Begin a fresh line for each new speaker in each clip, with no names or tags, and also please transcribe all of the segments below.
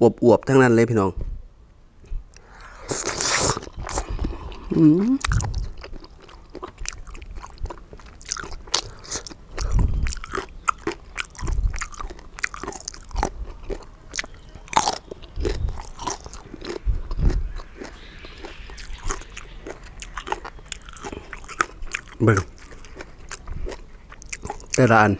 อวบๆทั้งนั้นเลยพี่น้องเบิ่งแต่ละอัน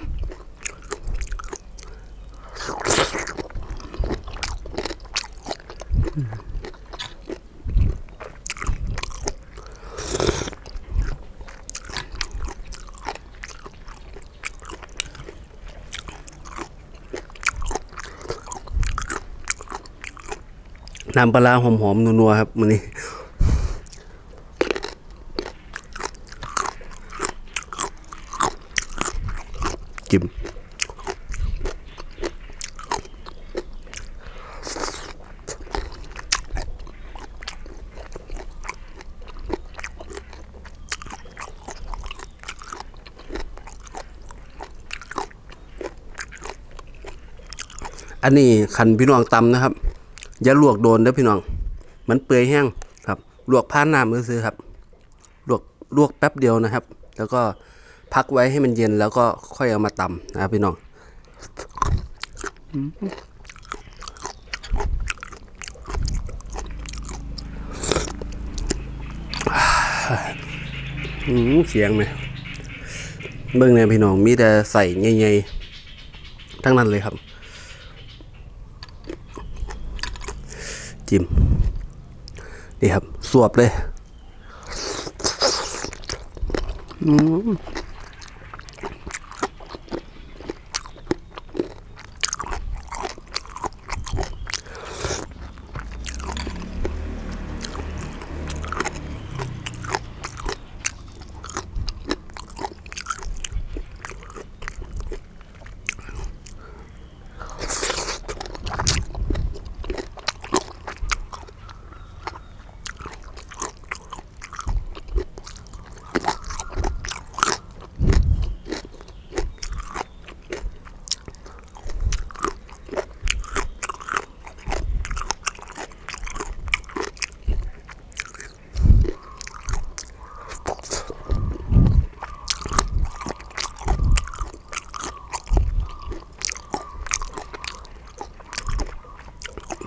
น้ำปลาร้าหอมๆนัวๆครับมื้อนี้จิ้มอันนี้คันพี่น้องตำนะครับ อย่าลวกโดนเด้อพี่น้อง มันเปื่อยแห้งครับ ลวกผ่านน้ำมือซื้อครับ ลวกลวกแป๊บเดียวนะครับ แล้วก็พักไว้ให้มันเย็นแล้วก็ค่อยเอามาตำนะครับพี่น้องอืมเสียงเนี่ยเบิ่งเนี่ยพี่น้องมีแต่ใส่ใหญ่ๆทั้งนั้นเลยครับ จิ้มนี่ครับ สวบเลย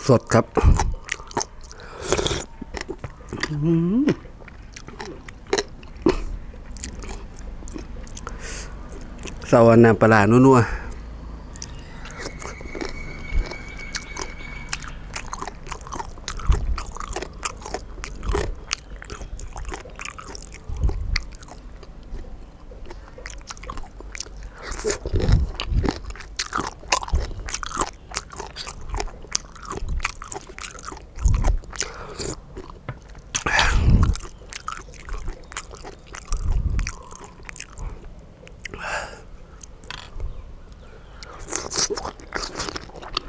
สดครับอืมสวรรค์น้ำปลาร้านัว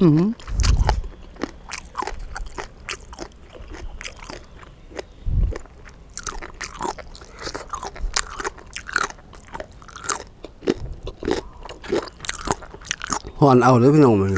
หอนเอาเลยพี่น้องมัน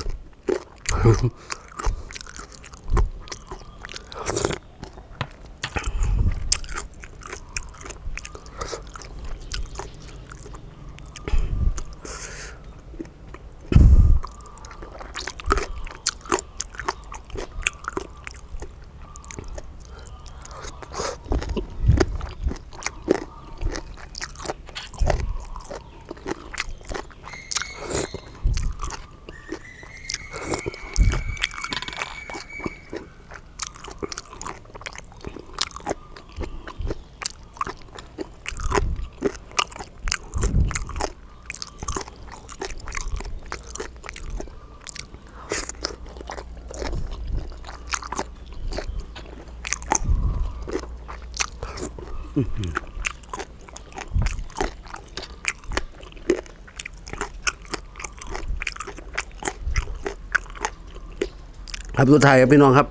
ครับสุดท้ายครับพี่น้องครับ